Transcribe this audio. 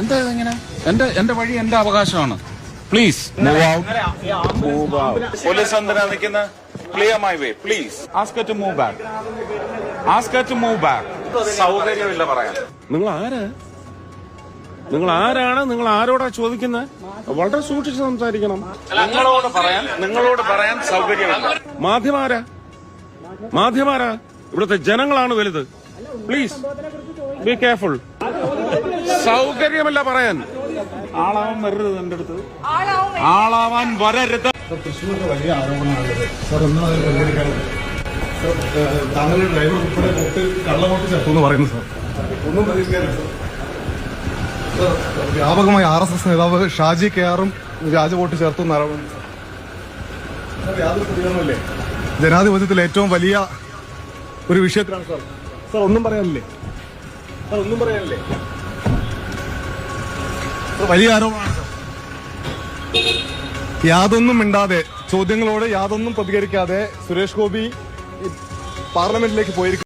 എന്താ ഇങ്ങനെ എന്റെ എന്റെ വഴി എന്റെ അവകാശമാണ്. പ്ലീസ് മൂവ് ഔട്ട് പോലീസ് എന്തിനാ നിൽക്കുന്ന clear my way please ask her to move back ask her to move back സൗകര്യമില്ല പറയാൻ. നിങ്ങൾ ആരാ നിങ്ങൾ ആരാണ് നിങ്ങൾ ആരോടാ ചോദിക്കുന്നത് വളരെ സൂക്ഷിച്ച് സംസാരിക്കണം. നിങ്ങളോട് പറയാൻ നിങ്ങളോട് പറയാൻ സൗകര്യമില്ല. മാധ്യമാരാ മാധ്യമാരാ ഇവിടുത്തെ ജനങ്ങളാണ് വലുത്. പ്ലീസ് ബി കെയർഫുൾ സൗകര്യമല്ല പറയാൻ. ആളാവാൻ വരരുത് എന്റെ അടുത്ത്. ആളാവാൻ വരരുത്. തൃശ്ശൂരിന്റെ വലിയ ആരോപണമാണുള്ളത് സാർ ഒന്നും അതിൽ പരിഗണിക്കാനുള്ളത് താങ്കളുടെ ഡ്രൈവർ ഉൾപ്പെടെ വോട്ട് കള്ളവോട്ട് ചേർത്തു എന്ന് പറയുന്നു സാർ. ഒന്നും പരിഗണിക്കാനില്ല സാർ. വ്യാപകമായി ആർ എസ് എസ് നേതാവ് ഷാജി കെ ആറും വ്യാജ വോട്ട് ചേർത്തു എന്ന് ആരോപണം സാർ, യാതൊരു ജനാധിപത്യത്തിൽ ഏറ്റവും വലിയ ഒരു വിഷയത്തിലാണ് സാർ. സാർ ഒന്നും പറയാനില്ലേ? ഒന്നും പറയാനില്ലേ? വലിയ ആരോപണമാണ്. യാതൊന്നും മിണ്ടാതെ ചോദ്യങ്ങളോട് യാതൊന്നും പ്രതികരിക്കാതെ സുരേഷ് ഗോപി പാർലമെന്റിലേക്ക് പോയിരിക്കും